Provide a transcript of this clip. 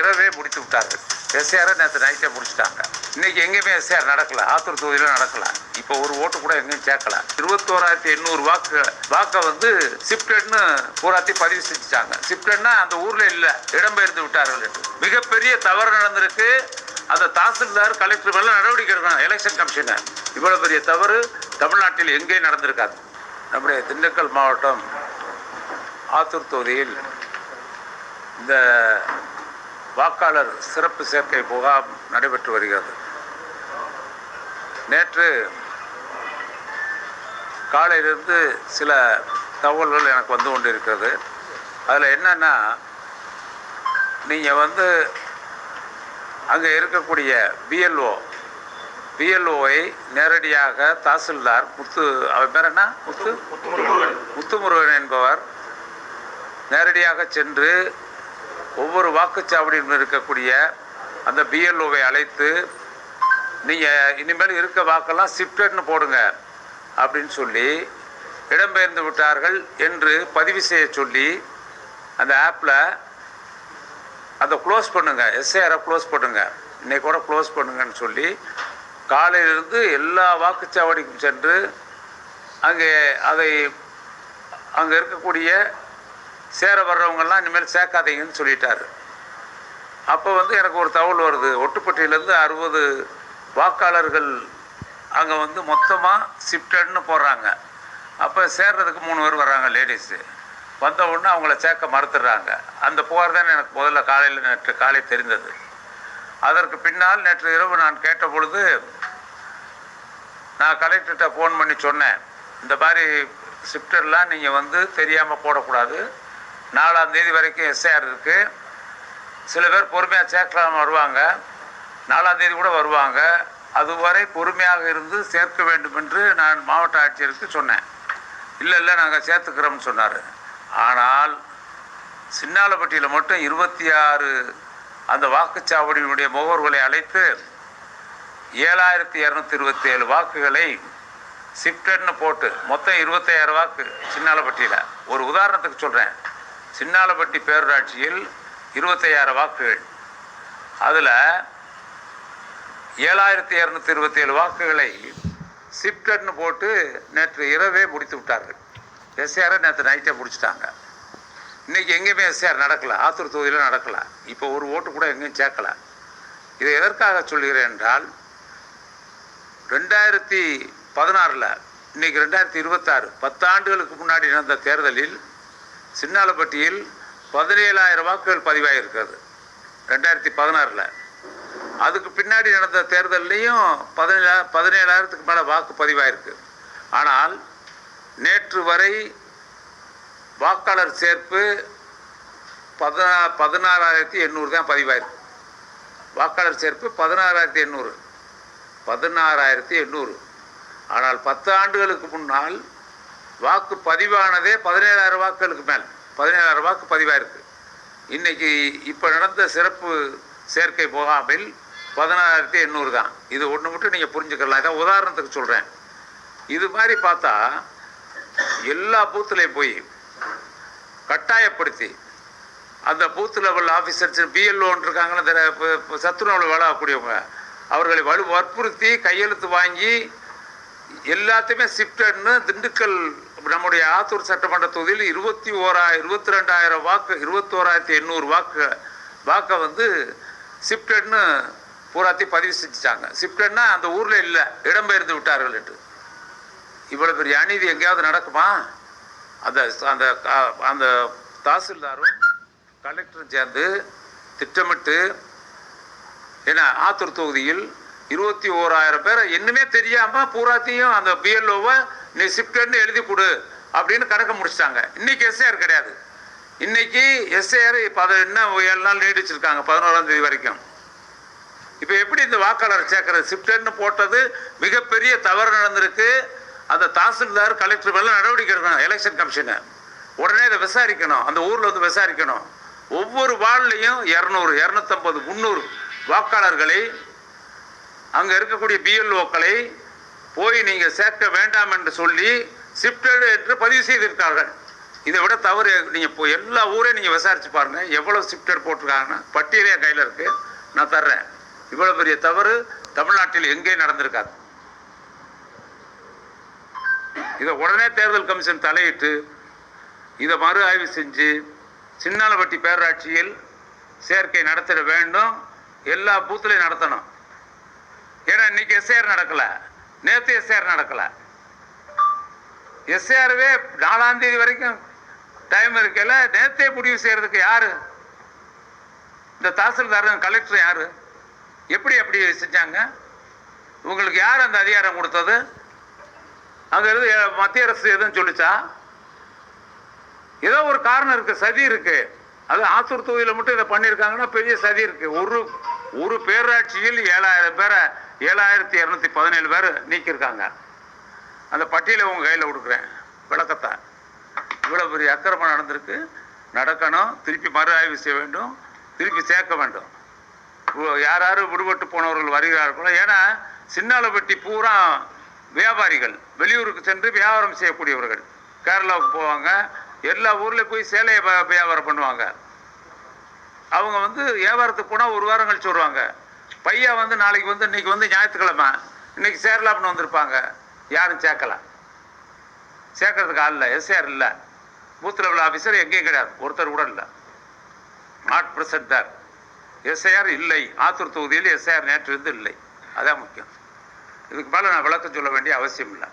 இரவே முடித்து விட்டார்கள். எஸ்ஆரை நேற்று நைட்டே முடிச்சிட்டாங்க. இன்னைக்கு எங்கேயுமே எஸ்ஏஆர் நடக்கல. ஆத்தூர் தொகுதியில் நடக்கல. இப்போ ஒரு ஓட்டு கூட எங்கேயும் சேர்க்கல இருபத்தோராயிரத்தி எண்ணூறு வாக்கு வாக்கை வந்து சிப்டட்னு பூராத்தி பதிவு செஞ்சுட்டாங்க. சிப்டட்னா அந்த ஊர்ல இல்லை. இடம்பெயர்ந்து விட்டார்கள் என்று. மிகப்பெரிய தவறு நடந்திருக்கு. அந்த தாசில்தார் கலெக்டர் மேலே நடவடிக்கை எடுக்கணும். எலெக்ஷன் கமிஷனர் இவ்வளோ பெரிய தவறு தமிழ்நாட்டில் எங்கேயும் நடந்திருக்காது. நம்முடைய திண்டுக்கல் மாவட்டம் ஆத்தூர் தொகுதியில் இந்த வாக்காளர் சிறப்பு சேர்க்கை முகாம் நடைபெற்று வருகிறது. நேற்று காலையிலிருந்து சில தகவல்கள் எனக்கு வந்து கொண்டிருக்கிறது. அதில் என்னன்னா நீங்கள் வந்து அங்கே இருக்கக்கூடிய பிஎல்ஓ பிஎல்ஓவை நேரடியாக தாசில்தார் முத்து அவர் பேர் என்ன? முத்து? முத்துமுருகன் என்பவர் நேரடியாக சென்று ஒவ்வொரு வாக்குச்சாவடியிலும் இருக்கக்கூடிய அந்த பிஎல்ஓவை அழைத்து நீங்கள் இனிமேல் இருக்க வாக்கெல்லாம் ஷிஃப்டட்னு போடுங்க அப்படின்னு சொல்லி இடம்பெயர்ந்து விட்டார்கள் என்று பதிவு செய்ய சொல்லி அந்த ஆப்பில் அதை க்ளோஸ் பண்ணுங்கள் எஸ்ஏஆரை க்ளோஸ் பண்ணுங்க. இன்னைக்கு கூட க்ளோஸ் பண்ணுங்கன்னு சொல்லி காலையிலிருந்து எல்லா வாக்குச்சாவடிக்கும் சென்று அங்கே அதை அங்கே இருக்கக்கூடிய சேர வர்றவங்கெல்லாம் இனிமேல் சேர்க்காதீங்கன்னு சொல்லிட்டாரு. அப்போ வந்து எனக்கு ஒரு தகவல் வருது. ஒட்டுப்பட்டியிலேருந்து அறுபது வாக்காளர்கள் அங்கே வந்து மொத்தமாக ஷிஃப்டட்னு போடுறாங்க அப்போ சேர்றதுக்கு மூணு பேர் வர்றாங்க லேடிஸு வந்த உடனே அவங்கள சேர்க்க மறுத்துடுறாங்க. அந்த புகார் தான் எனக்கு முதல்ல காலையில் நேற்று காலை தெரிந்தது. அதற்கு பின்னால் நேற்று இரவு நான் கேட்ட பொழுது நான் கலெக்டர்கிட்ட ஃபோன் பண்ணி சொன்னேன். இந்த மாதிரி ஷிஃப்டர்லாம் நீங்கள் வந்து தெரியாமல் போடக்கூடாது. நாலாம் தேதி வரைக்கும் எஸ்ஐஆர் இருக்குது சில பேர் பொறுமையாக சேர்க்கலாம் வருவாங்க. நாலாம் தேதி கூட வருவாங்க. அதுவரை பொறுமையாக இருந்து சேர்க்க வேண்டும் என்று நான் மாவட்ட ஆட்சியருக்கு சொன்னேன். இல்லை இல்லை நாங்கள் சேர்த்துக்கிறோம்னு சொன்னார். ஆனால் சின்னாலப்பட்டியில் மட்டும் இருபத்தி ஆறு அந்த வாக்குச்சாவடியினுடைய முகவர்களை அழைத்து ஏழாயிரத்தி இரநூத்தி இருபத்தி ஏழு வாக்குகளை ஷிஃப்டட்னு போட்டு மொத்தம் இருபத்தையாயிரம் வாக்கு சின்னாலப்பட்டியில். ஒரு உதாரணத்துக்கு சொல்கிறேன் சின்னாலப்பட்டி பேரூராட்சியில் இருபத்தையாயிரம் வாக்குகள். அதில் ஏழாயிரத்தி இரநூத்தி இருபத்தி ஏழு வாக்குகளை ஷிஃப்டட்னு போட்டு நேற்று இரவே முடித்து விட்டார்கள். எஸ்ஆரை நேற்று நைட்டே முடிச்சிட்டாங்க. இன்றைக்கி எங்கேயுமே எஸ்ஆர் நடக்கல. ஆத்தூர் தொகுதியில் நடக்கலை. இப்போ ஒரு ஓட்டு கூட எங்கேயும் சேர்க்கல. இதை எதற்காக சொல்கிறேன் என்றால் ரெண்டாயிரத்தி பதினாறில் இன்னைக்கு ரெண்டாயிரத்தி இருபத்தாறு பத்தாண்டுகளுக்கு முன்னாடி நடந்த தேர்தலில் சின்னாலப்பட்டியில் பதினேழாயிரம் வாக்குகள் பதிவாகியிருக்கிறது ரெண்டாயிரத்தி பதினாறில். அதுக்கு பின்னாடி நடந்த தேர்தல்லையும் பதினேழா பதினேழாயிரத்துக்கு மேலே வாக்கு பதிவாயிருக்கு. ஆனால் நேற்று வரை வாக்காளர் சேர்ப்பு பதினா பதினாறாயிரத்தி எண்ணூறு தான் பதிவாயிருக்கு. வாக்காளர் சேர்ப்பு பதினாறாயிரத்தி எண்ணூறு. பதினாறாயிரத்தி எண்ணூறு. ஆனால் பத்து ஆண்டுகளுக்கு முன்னால் வாக்கு பதிவானதே பதினேழாயிரம் வாக்குகளுக்கு மேல். பதினேழாயிரம் வாக்கு பதிவாயிருக்கு. இன்றைக்கி இப்போ நடந்த சிறப்பு சேர்க்கை முகாமில் பதினாறாயிரத்தி எண்ணூறு தான். இது ஒன்று மட்டும் நீங்கள் புரிஞ்சுக்கலாம். இதான் உதாரணத்துக்கு சொல்கிறேன் இது மாதிரி பார்த்தா எல்லா பூத்துலேயும் போய் கட்டாயப்படுத்தி அந்த பூத் லெவல் ஆஃபீஸர்ஸ் பிஎல்ஓன்னு இருக்காங்கன்னு தெரிய இப்போ- சத்துணவில் வேலை ஆகக்கூடியவங்க அவர்களை வலு வற்புறுத்தி கையெழுத்து வாங்கி எல்லாத்தையுமே ஷிஃப்டட்னு திண்டுக்கல் நம்முடைய ஆத்தூர் சட்டமன்ற தொகுதியில் இருபத்தி ஓரா இருபத்தி ரெண்டாயிரம் வாக்கு இருபத்தோராயிரத்தி எண்ணூறு வாக்கு வாக்கை வந்து சிப்டட்னு பூராத்தி பதிவு செஞ்சுட்டாங்க. சிப்டட்னா அந்த ஊரில் இல்லை இடம்பெயர்ந்து விட்டார்கள் என்று. இவ்வளோ பெரிய அநீதி எங்கேயாவது நடக்குமா? அந்த அந்த கா- அந்த தாசில்தாரும் கலெக்டரும் சேர்ந்து திட்டமிட்டு ஏன்னா ஆத்தூர் தொகுதியில் இருபத்தி ஓராயிரம் பேரை என்னமே தெரியாமல் பூராத்தையும் அந்த பிஎல்ஓவை நீ ஷிஃப்ட்னு எழுதி கொடு அப்படின்னு கணக்கு முடிச்சிட்டாங்க. இன்னைக்கு எஸ்ஏஆர் கிடையாது. இன்னைக்கு எஸ்ஏஆர் இப்போ அதை இன்னும் ஏழு நாள் நீடிச்சிருக்காங்க பதினோராம் தேதி வரைக்கும். இப்போ எப்படி இந்த வாக்காளர் சேர்க்கறது? ஷிஃப்ட்னு போட்டது மிகப்பெரிய தவறு நடந்திருக்கு. அந்த தாசில்தார் கலெக்டர் மேலே நடவடிக்கை எடுக்கணும் எலெக்ஷன் கமிஷனு உடனே இதை விசாரிக்கணும். அந்த ஊரில் வந்து விசாரிக்கணும். ஒவ்வொரு வார்டுலையும் இரநூறு இரநூத்தம்பது முந்நூறு வாக்காளர்களை அங்கே இருக்கக்கூடிய பிஎல்ஓக்களை போய் நீங்கள் சேர்க்க வேண்டாம் என்று சொல்லி ஷிப்டடு என்று பதிவு செய்திருக்கார்கள். இதை விட தவறு நீங்கள் இப்போ எல்லா ஊரையும் நீங்கள் விசாரிச்சு பாருங்கள் எவ்வளோ ஷிப்டட் போட்டிருக்காங்கன்னு பட்டியலே என் கையில் இருக்குது நான் தர்றேன். இவ்வளோ பெரிய தவறு தமிழ்நாட்டில் எங்கேயும் நடந்திருக்காது. இதை உடனே தேர்தல் கமிஷன் தலையிட்டு இதை மறு ஆய்வு செஞ்சு சின்னாலப்பட்டி பேரூராட்சியில் சேர்க்கை நடத்திட வேண்டும். எல்லா பூத்துலையும் நடத்தணும். ஏன்னா இன்னைக்கு எஸ்ஏஆர் நடக்கல. நேற்று எஸ்ஏஆர் நடக்கல. எஸ்ஏஆர்வே நாலாம் தேதி வரைக்கும் டைம் இருக்கல நேற்றே முடிவு செய்யறதுக்கு யாரு? இந்த தாசில்தார் கலெக்டர் யாரு? எப்படி அப்படி செஞ்சாங்க? உங்களுக்கு யார் அந்த அதிகாரம் கொடுத்தது? அங்கிருந்து மத்திய அரசு எதுவும் சொல்லிச்சா? ஏதோ ஒரு காரணம் இருக்கு சதி இருக்கு. அது ஆத்தூர் தொகுதியில் மட்டும் இதை பண்ணியிருக்காங்கன்னா பெரிய சதி இருக்கு. ஒரு ஒரு பேராட்சியில் ஏழாயிரம் பேரை ஏழாயிரத்தி இரநூத்தி பதினேழு பேர் நீக்கியிருக்காங்க. அந்த பட்டியலை உங்கள் கையில் கொடுக்குறேன். விளக்கத்தை. இவ்வளோ பெரிய அக்கிரமம் நடந்திருக்கு. நடக்கணும். திருப்பி மறு ஆய்வு செய்ய வேண்டும். திருப்பி சேர்க்க வேண்டும். யார் யார் விடுபட்டு போனவர்கள் வருகிறார்களோ ஏன்னா சின்னாலப்பட்டி பூரா வியாபாரிகள் வெளியூருக்கு சென்று வியாபாரம் செய்யக்கூடியவர்கள். கேரளாவுக்கு போவாங்க. எல்லா ஊர்லேயும் போய் சேலையை வ- வியாபாரம் பண்ணுவாங்க. அவங்க வந்து வியாபாரத்துக்கு போனால் ஒரு வாரம் கழிச்சு வருவாங்க. பையன் வந்து நாளைக்கு வந்து இன்னைக்கு வந்து ஞாயிற்றுக்கிழமை. இன்னைக்கு சேரலாம்னு வந்திருப்பாங்க. யாரும் சேர்க்கல. சேர்க்கறதுக்கு ஆள் இல்லை. எஸ்ஆர் இல்லை. பூத் லெவல் ஆஃபீஸர் எங்கேயும் கிடையாது. ஒருத்தர் கூட இல்லை. நாட் பிரசன்ட் தார் எஸ்ஐஆர் இல்லை. ஆத்தூர் தொகுதியில் எஸ்ஐஆர் நேற்று இருந்து இல்லை. அதான் முக்கியம். இதுக்கு மேலே நான் விளக்கம் சொல்ல வேண்டிய அவசியம் இல்லை.